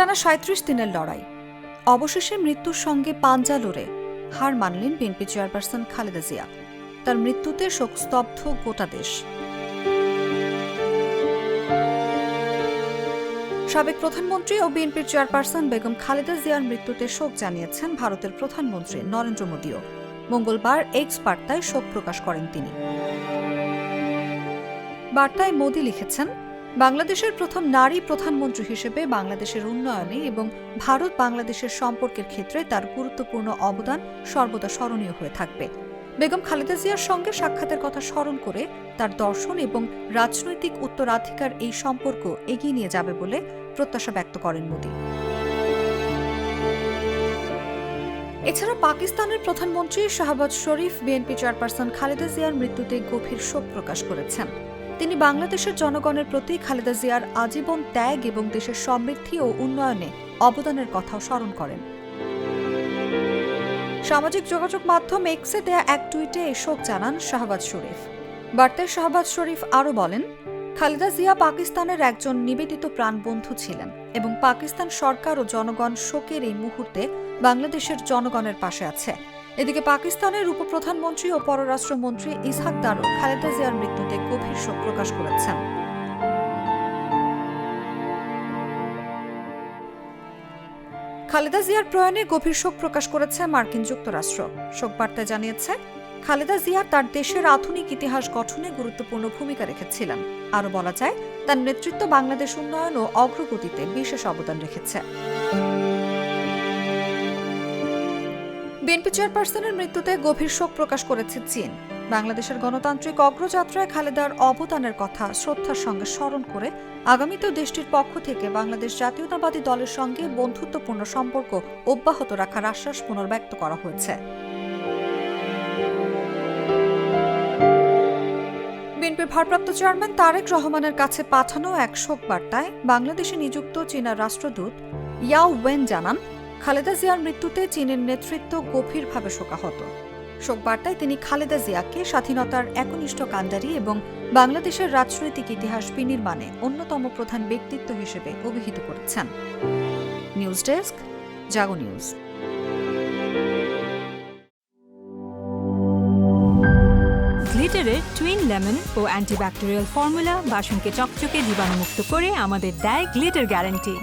টানা সাঁত্রিশ দিনের লড়াই। অবশেষে মৃত্যুর সঙ্গে পাঞ্জা লড়ে হার মানলেন বিএনপি চেয়ারপারসন খালেদা জিয়া। তার মৃত্যুতে শোকস্তব্ধ গোটা দেশ। সাবেক প্রধানমন্ত্রী ও বিএনপির চেয়ারপারসন বেগম খালেদা জিয়ার মৃত্যুতে শোক জানিয়েছেন ভারতের প্রধানমন্ত্রী নরেন্দ্র মোদীও। মঙ্গলবার এক্স বার্তায় শোক প্রকাশ করেন তিনি। বার্তায় মোদী লিখেছেন বাংলাদেশের প্রথম নারী প্রধানমন্ত্রী হিসেবে বাংলাদেশের উন্নয়নে এবং ভারত বাংলাদেশের সম্পর্কের ক্ষেত্রে তার গুরুত্বপূর্ণ অবদান সর্বদা স্মরণীয় হয়ে থাকবে। বেগম খালেদা জিয়ার সঙ্গে সাক্ষাতের কথা স্মরণ করে তার দর্শন এবং রাজনৈতিক উত্তরাধিকার এই সম্পর্ক এগিয়ে নিয়ে যাবে বলে প্রত্যাশা ব্যক্ত করেন মোদী। এছাড়া পাকিস্তানের প্রধানমন্ত্রী শাহবাজ শরীফ বিএনপি চেয়ারপারসন খালেদা জিয়ার মৃত্যুতে গভীর শোক প্রকাশ করেছেন। তিনি বাংলাদেশের জনগণের প্রতি খালেদা জিয়ার আজীবন ত্যাগ এবং দেশের সমৃদ্ধি ও উন্নয়নে অবদানের কথাও স্মরণ করেন। সামাজিক যোগাযোগ মাধ্যম এক্সে দেয়া এক টুইটে এ শোক জানান শাহবাজ শরীফ। বার্তায় শাহবাজ শরীফ আরও বলেন, খালেদা জিয়া পাকিস্তানের একজন নিবেদিত প্রাণবন্ধু ছিলেন এবং পাকিস্তান সরকার ও জনগণ শোকের এই মুহূর্তে বাংলাদেশের জনগণের পাশে আছে। এদিকে পাকিস্তানের উপপ্রধানমন্ত্রী ও পররাষ্ট্রমন্ত্রী ইসহাক দারও খালেদা জিয়ার মৃত্যুতে গভীর শোক প্রকাশ করেছেন। খালেদা জিয়ার প্রয়াণে গভীর শোক প্রকাশ করেছে মার্কিন যুক্তরাষ্ট্র। শোক বার্তায় জানিয়েছে, খালেদা জিয়া তার দেশের আধুনিক ইতিহাস গঠনে গুরুত্বপূর্ণ ভূমিকা রেখেছিলেন। আরও বলা যায়, তার নেতৃত্ব বাংলাদেশ উন্নয়ন ও অগ্রগতিতে বিশেষ অবদান রেখেছে। বিএনপি চেয়ারপারসনের মৃত্যুতে গভীর শোক প্রকাশ করেছে চীন। বাংলাদেশের গণতান্ত্রিক অগ্রযাত্রায় খালেদার অবদানের কথা শ্রদ্ধার সঙ্গে স্মরণ করে আগামীতেও দেশটির পক্ষ থেকে বাংলাদেশ জাতীয়তাবাদী দলের সঙ্গে বন্ধুত্বপূর্ণ সম্পর্ক অব্যাহত রাখার আশ্বাস পুনর্ব্যক্ত করা হয়েছে। বিএনপির ভারপ্রাপ্ত চেয়ারম্যান তারেক রহমানের কাছে পাঠানো এক শোক বার্তায় বাংলাদেশে নিযুক্ত চীনা রাষ্ট্রদূত ইয়াও ওয়েন জানান খালেদা জিয়ার মৃত্যুতে চীনের নেতৃত্ব গভীরভাবে শোকাহত। শোক বার্তায় তিনি খালেদা জিয়াকে স্বাধীনতার একনিষ্ঠ কাণ্ডারি এবং বাংলাদেশের রাজনৈতিক ইতিহাস বিনির্মাণে অন্যতম প্রধান ব্যক্তিত্ব হিসেবে অভিহিত করেছেন। News desk, Jago news. গ্লিটারের twin lemon ও অ্যান্টিব্যাকটেরিয়াল ফর্মুলা বাসনকে চকচকে জীবাণুমুক্ত করে আমাদের দেয় গ্লিটার গ্যারান্টি।